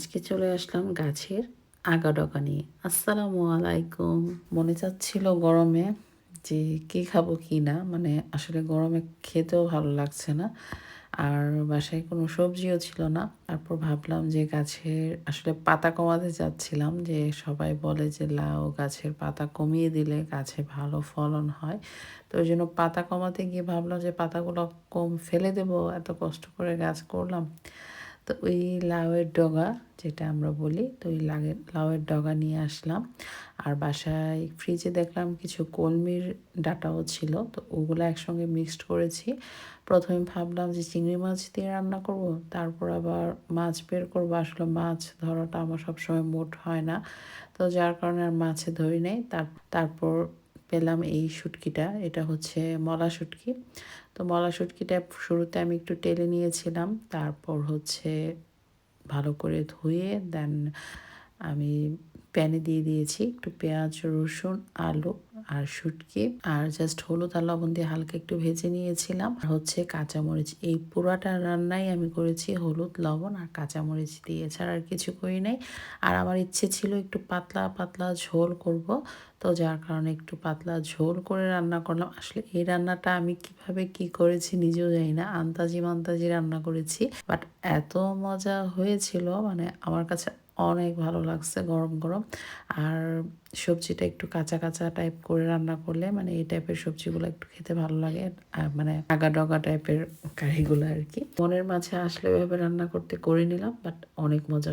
আজকে চলে আসলাম গাছের আগা ডগা নিয়ে। আসসালামু আলাইকুম। মনে চাচ্ছিল গরমে যে কি খাব কি না মানে আসলে গরমে খেতেও ভালো লাগছে না। আর বাসায় কোনো সবজিও ছিল না। তারপর ভাবলাম যে গাছের আসলে পাতা কমাতে যাচ্ছিলাম যে সবাই বলে যে লাউ গাছের পাতা কমিয়ে দিলে গাছে ভালো ফলন হয়। তো ওই জন্য পাতা কমাতে গিয়ে ভাবলাম যে পাতাগুলো কম ফেলে দেবো, এত কষ্ট করে গাছ করলাম। তো ওই লাউয়ের ডগা যেটা আমরা বলি, তো ওই লাগের লাউয়ের ডগা নিয়ে আসলাম। আর বাসায় ফ্রিজে দেখলাম কিছু কলমির ডাটাও ছিল, তো ওগুলো একসঙ্গে মিক্সড করেছি। প্রথমে ভাবলাম যে চিংড়ি মাছ দিয়ে রান্না করব, তারপর আবার মাছ বের করব। আসলে মাছ ধরাটা আমার সবসময় মোট হয় না, তো যার কারণে আর মাছে ধরি নেই। তার, তারপর পেলাম এই শুটকিটা, এটা হচ্ছে মলা শুটকি। তো মলা শুটকিটা শুরুতে আমি একটু টেলে নিয়েছিলাম, তারপর হচ্ছে ভালো করে ধুয়ে দেন আমি প্যানে দিয়ে দিয়েছি একটু পেঁয়াজ, রসুন, আলু আর শুটকি। আর জাস্ট হলুদ আর লবণ দিয়ে হালকা একটু ভেজে নিয়েছিলাম। আর হচ্ছে কাঁচামরিচ, এই পুরাটা রান্নাই আমি করেছি হলুদ, লবণ আর কাঁচামরিচ দিয়ে এছাড়া আর কিছু করি নাই। আর আমার ইচ্ছে ছিল একটু পাতলা পাতলা ঝোল করব। তো যার কারণে একটু পাতলা ঝোল করে রান্না করলাম। আসলে এই রান্নাটা আমি কীভাবে কি করেছি নিজেও জানি না। আন্তাজি মান্তাজি রান্না করেছি। বাট এত মজা হয়েছিল মানে আমার কাছে অনেক ভালো লাগছে গরম গরম। আর সবজিটা একটু কাঁচা কাঁচা টাইপ করে রান্না করলে মানে এই টাইপের সবজিগুলো একটু খেতে ভালো লাগে মানে আগা ডগা টাইপের কারিগুলো আর কি। মনের মাঝে আসলে ওইভাবে রান্না করতে করে নিলাম বাট অনেক মজা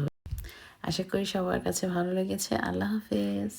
আশা করি সবার কাছে ভালো লেগেছে। আল্লাহ হাফেজ।